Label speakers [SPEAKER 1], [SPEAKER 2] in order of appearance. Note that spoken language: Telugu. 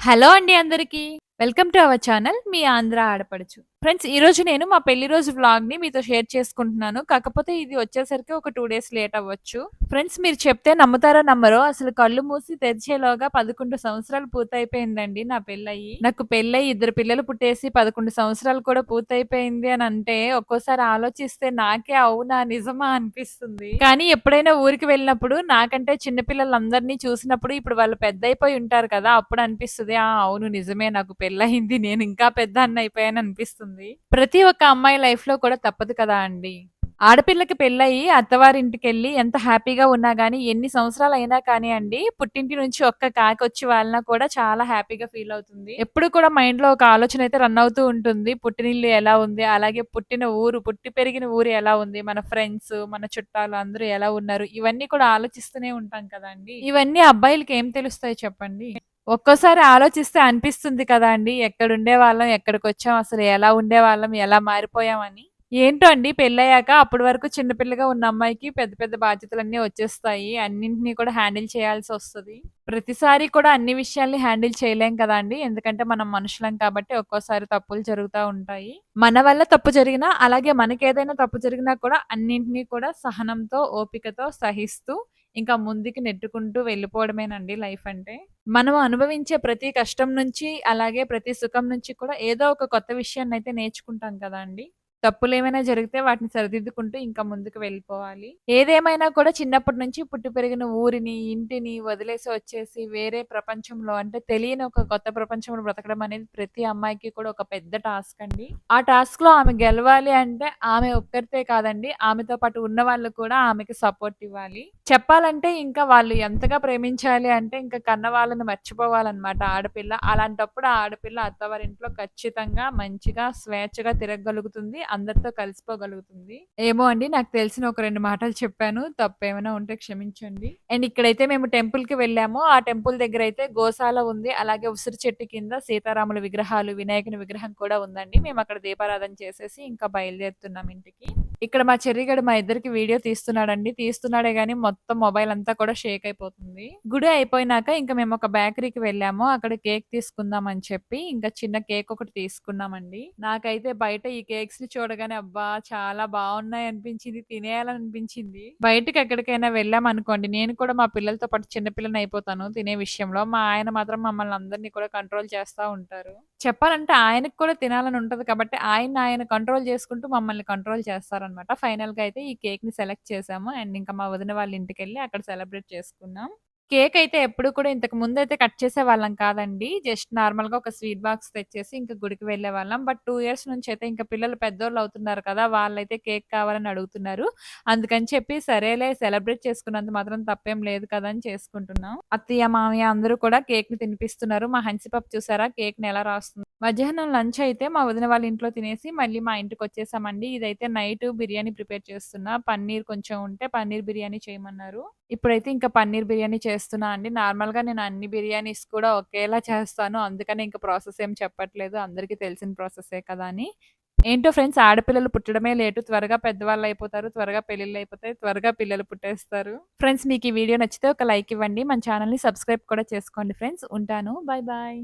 [SPEAKER 1] హలో అండి అందరికీ. వెల్కమ్ టు అవర్ ఛానల్ మీ ఆంధ్ర ఆడపడుచు. ఫ్రెండ్స్ ఈరోజు నేను మా పెళ్ళి రోజు వ్లాగ్‌ని మీతో షేర్ చేసుకుంటున్నాను. కాకపోతే ఇది వచ్చేసరికి ఒక టూ డేస్ లేట్ అవ్వచ్చు. ఫ్రెండ్స్ మీరు చెప్తే నమ్ముతారో నమ్మరో అసలు కళ్ళు మూసి తెరిచేలోగా 11 సంవత్సరాలు పూర్తయిపోయిందండి నా పెళ్ళయి నాకు పెళ్ళయి ఇద్దరు పిల్లలు పుట్టేసి 11 సంవత్సరాలు కూడా పూర్తయిపోయింది అని అంటే ఒక్కోసారి ఆలోచిస్తే నాకే అవునా! నిజమా! అనిపిస్తుంది. కానీ ఎప్పుడైనా ఊరికి వెళ్ళినప్పుడు నాకంటే చిన్నపిల్లలందరినీ చూసినప్పుడు ఇప్పుడు వాళ్ళు పెద్దయిపోయి ఉంటారు కదా! అప్పుడు అనిపిస్తుంది ఆ! అవును నిజమే నాకు పెళ్ళయింది నేను ఇంకా పెద్దాన్ని అయిపోయాను అనిపిస్తుంది. ప్రతి ఒక్క అమ్మాయి లైఫ్లో కూడా తప్పదు కదా అండి. ఆడపిల్లకి పెళ్ళయి అత్తవారింటికి వెళ్ళి ఎంత హ్యాపీగా ఉన్నా కానీ ఎన్ని సంవత్సరాలు అయినా కానీ అండి పుట్టింటి నుంచి ఒక్క కాకొచ్చి వాలినా కూడా చాలా హ్యాపీగా ఫీల్ అవుతుంది. ఎప్పుడు కూడా మైండ్లో ఒక ఆలోచన అయితే రన్ అవుతూ ఉంటుంది. పుట్టినిల్లు ఎలా ఉంది? అలాగే పుట్టిన ఊరు, పుట్టి పెరిగిన ఊరు ఎలా ఉంది? మన ఫ్రెండ్స్, మన చుట్టాలు అందరూ ఎలా ఉన్నారు? ఇవన్నీ కూడా ఆలోచిస్తూనే ఉంటాం కదండి ఇవన్నీ అబ్బాయిలకి ఏం తెలుస్తాయి చెప్పండి? ఒక్కోసారి ఆలోచిస్తే అనిపిస్తుంది కదా అండి! ఎక్కడికి వచ్చాం అసలు ఎలా ఉండేవాళ్ళం, ఎలా మారిపోయాం అని. ఏంటో అండి పెళ్ళయ్యాక అప్పటి వరకు చిన్నపిల్లగా ఉన్న అమ్మాయికి పెద్ద పెద్ద బాధ్యతలన్నీ వచ్చేస్తాయి. అన్నింటినీ కూడా హ్యాండిల్ చేయాల్సి వస్తుంది ప్రతిసారి కూడా అన్ని విషయాల్ని హ్యాండిల్ చేయలేం కదండీ! ఎందుకంటే మనం మనుషులం కాబట్టి ఒక్కోసారి తప్పులు జరుగుతూ ఉంటాయి. మన వల్ల తప్పు జరిగినా, అలాగే మనకేదైనా తప్పు జరిగినా కూడా అన్నింటిని కూడా సహనంతో, ఓపికతో సహిస్తూ ఇంకా ముందుకి నెట్టుకుంటూ వెళ్ళిపోవడమేనండి లైఫ్ అంటే. మనం అనుభవించే ప్రతి కష్టం నుంచి, అలాగే ప్రతి సుఖం నుంచి కూడా ఏదో ఒక కొత్త విషయాన్ని అయితే నేర్చుకుంటాం కదండీ! తప్పులేమైనా జరిగితే వాటిని సరిదిద్దుకుంటూ ఇంకా ముందుకు వెళ్ళిపోవాలి. ఏదేమైనా కూడా చిన్నప్పటి నుంచి పుట్టి పెరిగిన ఊరిని, ఇంటిని వదిలేసి వచ్చేసి వేరే ప్రపంచంలో అంటే తెలియని ఒక కొత్త ప్రపంచంలో బ్రతకడం అనేది ప్రతి అమ్మాయికి కూడా ఒక పెద్ద టాస్క్ అండి. ఆ టాస్క్‌లో ఆమె గెలవాలి అంటే ఆమె ఒక్కరితే కాదండి. ఆమెతో పాటు ఉన్న వాళ్ళు కూడా ఆమెకి సపోర్ట్ ఇవ్వాలి. చెప్పాలంటే ఇంకా వాళ్ళు ఎంతగా ప్రేమించాలి అంటే ఇంకా కన్న వాళ్ళని మర్చిపోవాలన్నమాట ఆడపిల్ల. అలాంటప్పుడు ఆ ఆడపిల్ల అత్తవారింట్లో ఖచ్చితంగా మంచిగా స్వేచ్ఛగా తిరగగలుగుతుంది. అందరితో కలిసిపోగలుగుతుంది. ఏమో అండి నాకు తెలిసిన ఒక 2 మాటలు చెప్పాను. తప్పేమైనా ఉంటే క్షమించండి. అండ్ ఇక్కడైతే మేము టెంపుల్‌కి వెళ్ళాము. ఆ టెంపుల్ దగ్గరైతే గోశాల ఉంది. అలాగే ఉసిరి చెట్టు కింద సీతారాముల విగ్రహాలు, వినాయకుని విగ్రహం కూడా ఉందండి. మేము అక్కడ దీపారాధన చేసేసి ఇంకా బయలుదేరుతున్నాం ఇంటికి. ఇక్కడ మా చెర్రిగడు మా ఇద్దరికి వీడియో తీస్తున్నాడండి. తీస్తున్నాడే గానీ మొత్తం మొబైల్ అంతా కూడా షేక్ అయిపోతుంది. గుడి అయిపోయినాక ఇంకా మేము ఒక బేకరీకి వెళ్ళాము. అక్కడ కేక్ తీసుకుందాం అని చెప్పి ఇంకా చిన్న కేక్ ఒకటి తీసుకున్నామండి. నాకైతే బయట ఈ కేక్స్ని చూడగానే అబ్బా! చాలా బాగున్నాయి అనిపించింది. తినేయాలనిపించింది. బయటకి ఎక్కడికైనా వెళ్ళామనుకోండి నేను కూడా మా పిల్లలతో పాటు చిన్నపిల్లని అయిపోతాను తినే విషయంలో. మా ఆయన మాత్రం మమ్మల్ని అందరిని కూడా కంట్రోల్ చేస్తా ఉంటారు. చెప్పాలంటే ఆయనకు కూడా తినాలని ఉంటది కాబట్టి ఆయన ఆయన కంట్రోల్ చేసుకుంటూ మమ్మల్ని కంట్రోల్ అనమాట ఫైనల్‌గా అయితే ఈ కేక్‌ని సెలెక్ట్ చేసాము. అండ్ ఇంకా మా వదిన వాళ్ళ ఇంటికెళ్ళి అక్కడ సెలబ్రేట్ చేసుకున్నాం. కేక్ అయితే ఎప్పుడు కూడా ఇంతకు ముందు అయితే కట్ చేసే వాళ్ళం కాదండి. జస్ట్ నార్మల్‌గా ఒక స్వీట్ బాక్స్ తెచ్చేసి ఇంకా గుడికి వెళ్ళేవాళ్ళం. బట్ టూ ఇయర్స్ నుంచి అయితే ఇంకా పిల్లలు పెద్దోళ్ళవుతున్నారు కదా! వాళ్ళైతే కేక్ కావాలని అడుగుతున్నారు. అందుకని చెప్పి సరేలే సెలబ్రేట్ చేసుకున్నంత మాత్రం తప్పేం లేదు కదా! అని చేసుకుంటున్నాం. అత్తయ్య, మామయ్య అందరూ కూడా కేక్ని తినిపిస్తున్నారు. మా హన్సి చూసారా చూసారా కేక్‌ని ఎలా రాస్తుంది మధ్యాహ్నం లంచ్ అయితే మా వదిన వాళ్ళ ఇంట్లో తినేసి మళ్ళీ మా ఇంటికి వచ్చేసామండి. ఇదైతే నైట్ బిర్యానీ ప్రిపేర్ చేస్తున్నా. పన్నీర్ కొంచెం ఉంటే పన్నీర్ బిర్యానీ చేయమన్నారు. ఇప్పుడైతే ఇంకా పన్నీర్ బిర్యానీ చేస్తున్నా అండి. నార్మల్‌గా నేను అన్ని బిర్యానీస్ కూడా ఒకేలా చేస్తాను. అందుకనే ఇంక ప్రాసెస్ ఏం చెప్పట్లేదు. అందరికీ తెలిసిన ప్రాసెసే కదా అని. ఏంటో ఫ్రెండ్స్ ఆడపిల్లలు పుట్టడమే లేటు. త్వరగా పెద్దవాళ్ళు అయిపోతారు త్వరగా పెళ్ళిళ్ళయిపోతాయి. త్వరగా పిల్లలు పుట్టేస్తారు. ఫ్రెండ్స్ మీకు ఈ వీడియో నచ్చితే ఒక లైక్ ఇవ్వండి. మన ఛానల్ని సబ్స్క్రైబ్ కూడా చేసుకోండి ఫ్రెండ్స్. ఉంటాను. Bye bye.